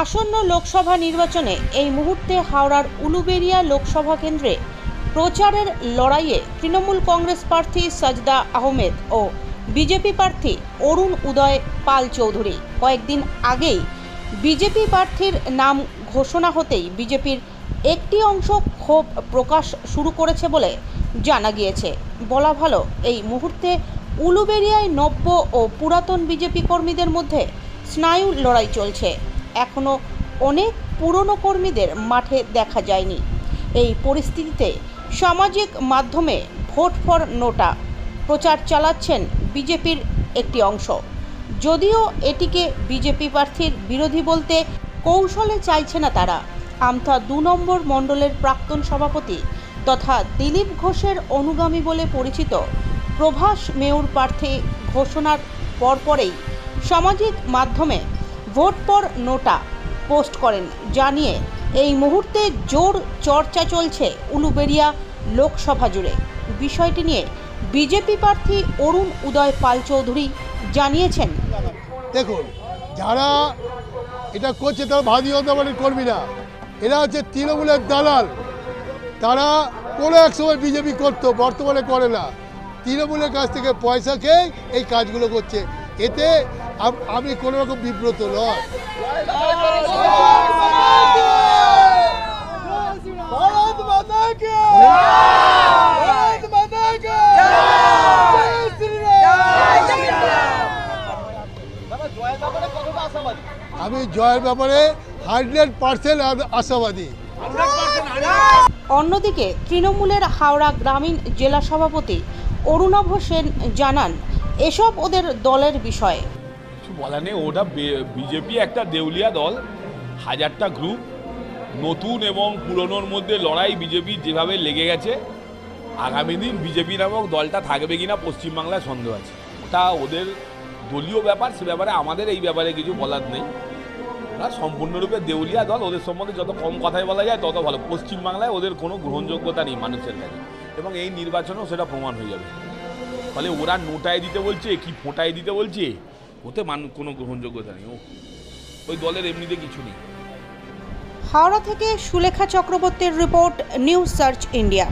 আসন্ন লোকসভা নির্বাচনে এই মুহূর্তে হাওড়ার উলুবেরিয়া লোকসভা কেন্দ্রে প্রচারের লড়াইয়ে তৃণমূল কংগ্রেস প্রার্থী সাজদা আহমেদ ও বিজেপি প্রার্থী অরুণ উদয় পাল চৌধুরী। কয়েকদিন আগেই বিজেপি প্রার্থীর নাম ঘোষণা হতেই বিজেপির একটি অংশ ক্ষোভ প্রকাশ শুরু করেছে বলে জানা গিয়েছে। বলা ভালো, এই মুহূর্তে উলুবেরিয়ায় নব্য ও পুরাতন বিজেপি কর্মীদের মধ্যে স্নায়ু লড়াই চলছে। এখনও অনেক পুরনো কর্মীদের মাঠে দেখা যায়নি। এই পরিস্থিতিতে সামাজিক মাধ্যমে ভোট ফর নোটা প্রচার চালাচ্ছেন বিজেপির একটি অংশ। যদিও এটিকে বিজেপি প্রার্থীর বিরোধী বলতে কৌশলে চাইছে না তারা। আমথা দু নম্বর মণ্ডলের প্রাক্তন সভাপতি তথা দিলীপ ঘোষের অনুগামী বলে পরিচিত প্রভাস মেয়র প্রার্থী ঘোষণার পরপরেই সামাজিক মাধ্যমে ভোট পর নোটা পোস্ট করেন, জানিয়ে এই মুহূর্তে জোর চর্চা চলছে উলুবেরিয়া লোকসভা জুড়ে। বিষয়টি নিয়ে বিজেপি প্রার্থী অরুণ উদয় পাল চৌধুরী জানিয়েছেন। দেখুন, যারা এটা করছে তারা ভারতীয় জনতা পার্টির কর্মী না এরা হচ্ছে তৃণমূলের দালাল। তারা কোনো এক সময় বিজেপি করতো, বর্তমানে করে না। তৃণমূলের কাছ থেকে পয়সা খেয়ে এই কাজগুলো করছে। এতে আমি কোনো রকম বিব্রত আমি জয়ের ব্যাপারে হান্ড্রেড পার্সেন্ট আশাবাদী। অন্যদিকে তৃণমূলের হাওড়া গ্রামীণ জেলা সভাপতি অরুণাভ সেন জানান এসব ওদের দলের বিষয়। বলার নেই। ওটা বিজেপি একটা দেউলিয়া দল, হাজারটা গ্রুপ নতুন এবং পুরনোর মধ্যে লড়াই বিজেপি যেভাবে লেগে গেছে, আগামী দিন বিজেপি নামক দলটা থাকবে কিনা পশ্চিমবাংলায় সন্দেহ আছে। ওটা ওদের দলীয় ব্যাপার, সে ব্যাপারে আমাদের এই ব্যাপারে কিছু বলার নেই। ওরা সম্পূর্ণরূপে দেউলিয়া দল, ওদের সম্বন্ধে যত কম কথাই বলা যায় তত ভালো। পশ্চিমবাংলায় ওদের কোনো গ্রহণযোগ্যতা নেই মানুষের কাছে। এবং এই নির্বাচনেও সেটা প্রমাণ হয়ে যাবে। ফলে ওরা নোটায় দিতে বলছে, কি ফোঁটায় দিতে বলছে? ওতে মান কোনো গ্রহণযোগ্যতা নেই ওই দলের এমনিতে কিছু নেই। হাওড়া থেকে সুলেখা চক্রবর্তীর রিপোর্ট, নিউজ সার্চ ইন্ডিয়া।